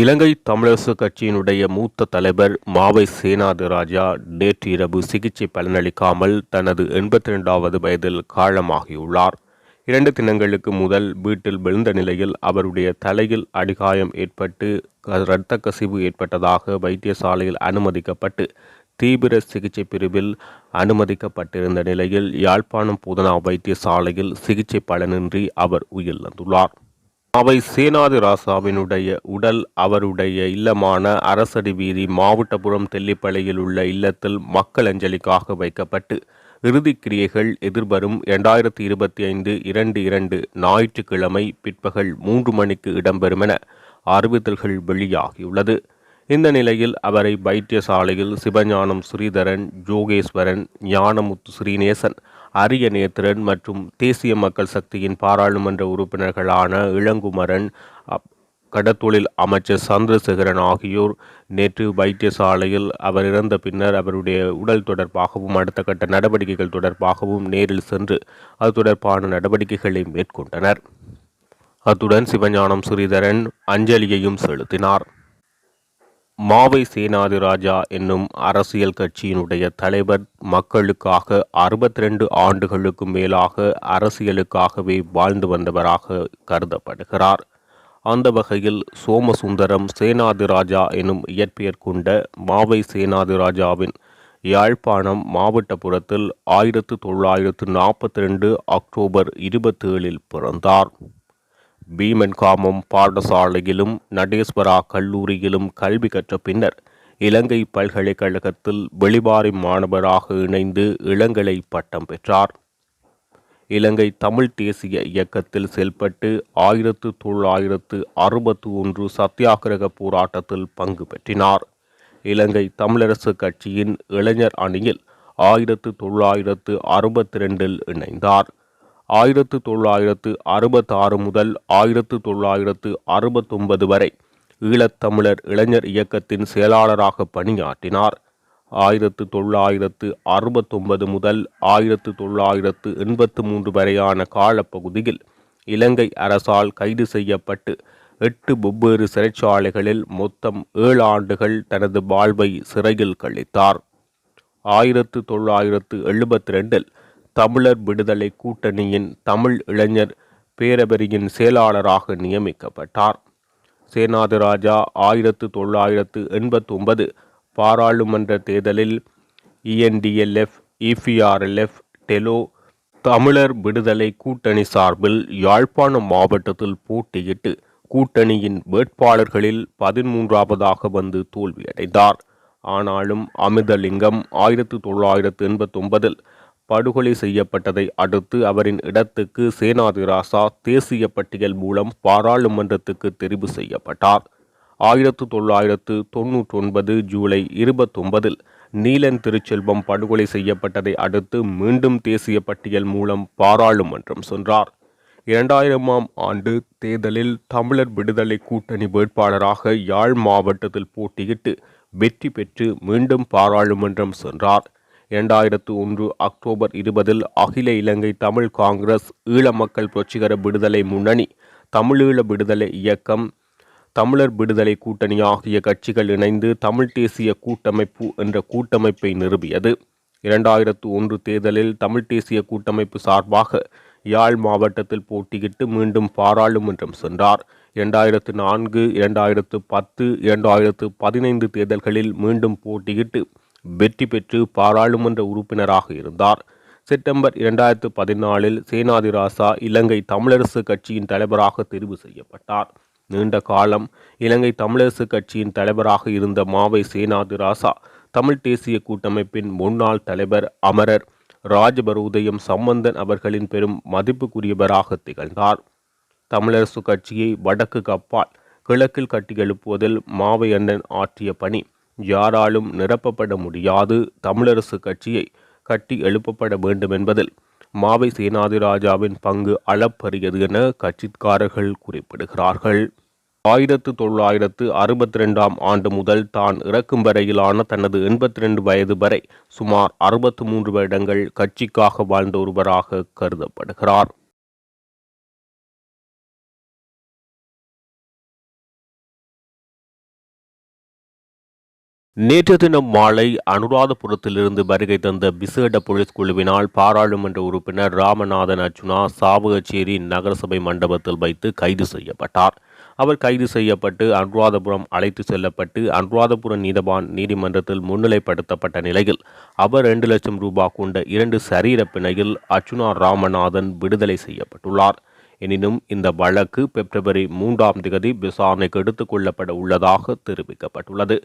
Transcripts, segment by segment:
இலங்கை தமிழரசு கட்சியினுடைய மூத்த தலைவர் மாவை சேனாதிராஜா நேற்று இரவு சிகிச்சை பலனளிக்காமல் தனது எண்பத்தி ரெண்டாவது வயதில் காலமாகியுள்ளார். இரண்டு தினங்களுக்கு முதல் வீட்டில் விழுந்த நிலையில் அவருடைய தலையில் அடிகாயம் ஏற்பட்டு இரத்த கசிவு ஏற்பட்டதாக வைத்தியசாலையில் அனுமதிக்கப்பட்டு தீவிர சிகிச்சை பிரிவில் அனுமதிக்கப்பட்டிருந்த நிலையில் யாழ்ப்பாணம் பூதனா வைத்தியசாலையில் சிகிச்சை பலனின்றி அவர் உயிரிழந்துள்ளார். அவை சேனாதி ராசாவினுடைய உடல் அவருடைய இல்லமான அரசடி வீதி மாவட்டபுரம் தெல்லிப்பளையில் உள்ள இல்லத்தில் மக்கள் அஞ்சலிக்காக வைக்கப்பட்டு இறுதிக்கிரியைகள் எதிர்வரும் இரண்டாயிரத்தி இருபத்தி ஐந்து இரண்டு இரண்டு ஞாயிற்றுக்கிழமை பிற்பகல் மூன்று மணிக்கு இடம்பெறும் என அறிவித்தல்கள் வெளியாகியுள்ளது. இந்த நிலையில் அவரை வைத்தியசாலையில் சிவஞானம் ஸ்ரீதரன் ஜோகேஸ்வரன் ஞானமுத்து ஸ்ரீநேசன் அரிய நேத்திரன் மற்றும் தேசிய மக்கள் சக்தியின் பாராளுமன்ற உறுப்பினர்களான இளங்குமரன் கடத்தொழில் அமைச்சர் சந்திரசேகரன் ஆகியோர் நேற்று வைத்தியசாலையில் அவர் இறந்த பின்னர் அவருடைய உடல் தொடர்பாகவும் அடுத்த கட்ட நடவடிக்கைகள் தொடர்பாகவும் நேரில் சென்று அது தொடர்பான நடவடிக்கைகளை மேற்கொண்டனர். அத்துடன் சிவஞானம் ஸ்ரீதரன் அஞ்சலியையும் செலுத்தினார். மாவை சேனாதிராஜா என்னும் அரசியல் கட்சியினுடைய தலைவர் மக்களுக்காக அறுபத்தி ரெண்டு ஆண்டுகளுக்கு மேலாக அரசியலுக்காகவே வாழ்ந்து வந்தவராக கருதப்படுகிறார். அந்த வகையில் சோமசுந்தரம் சேனாதிராஜா எனும் இயற்பெயர் கொண்ட மாவை சேனாதிராஜாவின் யாழ்ப்பாணம் மாவட்டபுரத்தில் ஆயிரத்து தொள்ளாயிரத்து நாற்பத்தி ரெண்டு அக்டோபர் இருபத்தி ஏழில் பிறந்தார். பீமன்காமம் பாடசாலையிலும் நடேஸ்வரா கல்லூரியிலும் கல்வி கற்ற பின்னர் இலங்கை பல்கலைக்கழகத்தில் வெளிவாரி மாணவராக இணைந்து இளங்கலை பட்டம் பெற்றார். இலங்கை தமிழ் தேசிய இயக்கத்தில் செயல்பட்டு ஆயிரத்து தொள்ளாயிரத்து அறுபத்தி ஒன்று சத்தியாகிரக போராட்டத்தில் பங்கு பெற்றினார். இலங்கை தமிழரசு கட்சியின் இளைஞர் அணியில் ஆயிரத்து தொள்ளாயிரத்து அறுபத்தி ரெண்டில் இணைந்தார். ஆயிரத்து தொள்ளாயிரத்து அறுபத்தாறு முதல் ஆயிரத்து தொள்ளாயிரத்து அறுபத்தொன்பது வரை ஈழத்தமிழர் இளைஞர் இயக்கத்தின் செயலாளராக பணியாற்றினார். ஆயிரத்து தொள்ளாயிரத்து அறுபத்தொன்பது முதல் ஆயிரத்து தொள்ளாயிரத்து எண்பத்து மூன்று வரையான காலப்பகுதியில் இலங்கை அரசால் கைது செய்யப்பட்டு எட்டு வெவ்வேறு சிறைச்சாலைகளில் மொத்தம் ஏழு ஆண்டுகள் தனது வாழ்வை சிறையில் கழித்தார். ஆயிரத்து தொள்ளாயிரத்து எழுபத்தி ரெண்டில் தமிழர் விடுதலை கூட்டணியின் தமிழ் இளைஞர் பேரவரியின் செயலாளராக நியமிக்கப்பட்டார். சேனாதிராஜா ஆயிரத்து தொள்ளாயிரத்து எண்பத்தி ஒன்பது பாராளுமன்ற தேர்தலில் இஎன்டிஎல்எஃப் இபிஆர்எல்எஃப் டெலோ தமிழர் விடுதலை கூட்டணி சார்பில் யாழ்ப்பாணம் மாவட்டத்தில் போட்டியிட்டு கூட்டணியின் வேட்பாளர்களில் பதிமூன்றாவதாக வந்து தோல்வியடைந்தார். ஆனாலும் அமிர்தலிங்கம் ஆயிரத்து தொள்ளாயிரத்து எண்பத்தொன்பதில் படுகொலை செய்யப்பட்டதை அடுத்து அவரின் இடத்துக்கு சேனாதிராசா தேசிய பட்டியல் மூலம் பாராளுமன்றத்துக்கு தெரிவு செய்யப்பட்டார். ஆயிரத்து தொள்ளாயிரத்து தொன்னூற்றி ஒன்பது ஜூலை இருபத்தொன்பதில் நீலன் திருச்செல்வம் படுகொலை செய்யப்பட்டதை அடுத்து மீண்டும் தேசிய பட்டியல் மூலம் பாராளுமன்றம் சென்றார். இரண்டாயிரமாம் ஆண்டு தேர்தலில் தமிழர் விடுதலை கூட்டணி வேட்பாளராக யாழ் மாவட்டத்தில் போட்டியிட்டு வெற்றி பெற்று மீண்டும் பாராளுமன்றம் சென்றார். இரண்டாயிரத்து ஒன்று அக்டோபர் இருபதில் அகில இலங்கை தமிழ் காங்கிரஸ் ஈழ மக்கள் புரட்சிகர விடுதலை முன்னணி தமிழீழ விடுதலை இயக்கம் தமிழர் விடுதலை கூட்டணி ஆகிய கட்சிகள் இணைந்து தமிழ் தேசிய கூட்டமைப்பு என்ற கூட்டமைப்பை நிறுவியது. இரண்டாயிரத்து ஒன்று தேர்தலில் தமிழ் தேசிய கூட்டமைப்பு சார்பாக யாழ் மாவட்டத்தில் போட்டியிட்டு மீண்டும் பாராளுமன்றம் சென்றார். இரண்டாயிரத்து நான்கு இரண்டாயிரத்து பத்து இரண்டாயிரத்து பதினைந்து தேர்தல்களில் மீண்டும் போட்டியிட்டு வெற்றி பெற்று பாராளுமன்ற உறுப்பினராக இருந்தார். செப்டம்பர் இரண்டாயிரத்து பதினாலில் சேனாதிராசா இலங்கை தமிழரசு கட்சியின் தலைவராக தெரிவு செய்யப்பட்டார். நீண்ட காலம் இலங்கை தமிழரசு கட்சியின் தலைவராக இருந்த மாவை சேனாதிராசா தமிழ் தேசிய கூட்டமைப்பின் முன்னாள் தலைவர் அமரர் ராஜபரோதயம் சம்பந்தன் அவர்களின் பெரும் மதிப்புக்குரியவராக திகழ்ந்தார். தமிழரசு கட்சியை வடக்கு கப்பால் கிழக்கில் கட்டியெழுப்புவதில் மாவை அண்ணன் ஆற்றிய பணி யாராலும் நிரப்பப்பட முடியாது. தமிழரசு கட்சியை கட்டி எழுப்பப்பட வேண்டும் என்பதில் மாவை சேனாதிராஜாவின் பங்கு அளப்பரியது என கட்சிக்காரர்கள் குறிப்பிடுகிறார்கள். ஆயிரத்து தொள்ளாயிரத்து அறுபத்தி ரெண்டாம் ஆண்டு முதல் தான் இறக்கும் வரையிலான தனது எண்பத்தி ரெண்டு வயது வரை சுமார் அறுபத்து மூன்று வருடங்கள் கட்சிக்காக வாழ்ந்த ஒருவராக கருதப்படுகிறார். நேற்று தினம் மாலை அனுராதபுரத்திலிருந்து வருகை தந்த விசேட போலீஸ் குழுவினால் பாராளுமன்ற உறுப்பினர் ராமநாதன் அர்ச்சுனா சாவகச்சேரி நகரசபை மண்டபத்தில் வைத்து கைது செய்யப்பட்டார். அவர் கைது செய்யப்பட்டு அனுராதபுரம் அழைத்து செல்லப்பட்டு அனுராதபுரம் நீதவான் நீதிமன்றத்தில் முன்னிலைப்படுத்தப்பட்ட நிலையில் அவர் இரண்டு லட்சம் ரூபாய் கொண்ட இரண்டு சரீர பிணையில் அர்ச்சுனா ராமநாதன் விடுதலை செய்யப்பட்டுள்ளார். எனினும் இந்த வழக்கு பிப்ரவரி மூன்றாம் தேதி விசாரணைக்கு எடுத்துக் கொள்ளப்பட உள்ளதாக தெரிவிக்கப்பட்டுள்ளது.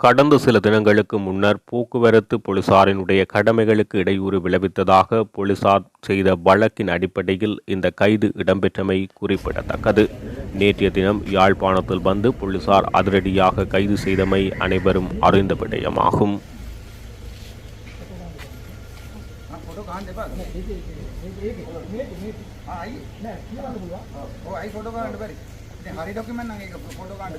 கடந்த சில தினங்களுக்கு முன்னர் போக்குவரத்து போலீசாரினுடைய கடமைகளுக்கு இடையூறு விளைவித்ததாக போலீசார் செய்த வழக்கின் அடிப்படையில் இந்த கைது இடம்பெற்றமை குறிப்பிடத்தக்கது நேற்றைய தினம் யாழ்ப்பாணத்தில் வந்து போலீசார் அதிரடியாக கைது செய்தமை அனைவரும் அறிந்த விடயமாகும் ஹரி டாக்குமெண்ட் நாங்கள் ஃபோட்டோ காண்டு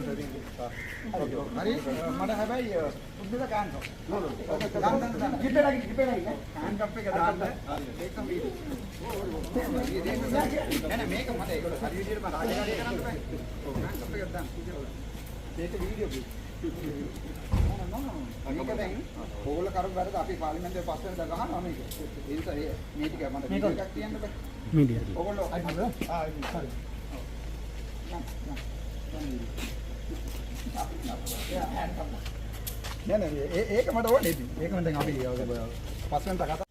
හරි මට හැබැයි උද්දල කාන්ත කිපේට කිපේට කාන් කප් එක දාන්න ඒකම නෑ නෑ මේක මට ඒක හරි විදියට මම රාජකාරිය කරන්න බෑ කාන් කප් එක දාන්න ඒක වීඩියෝ මේක දැන් ඕගොල්ල කරපු වැඩ අපි පාර්ලිමේන්තුවේ පස් වෙනදා ගහනවා මේක. ඒ නිසා මේ ටික මට වීඩියෝ එකක් තියන්න බෑ. වීඩියෝ. ඕගොල්ලෝ ආ සරි. නෑ නෑ ඒ- ඒක මට ඕනේ ඉතින්. ඒක මම දැන් අපි පස්සෙන් කතා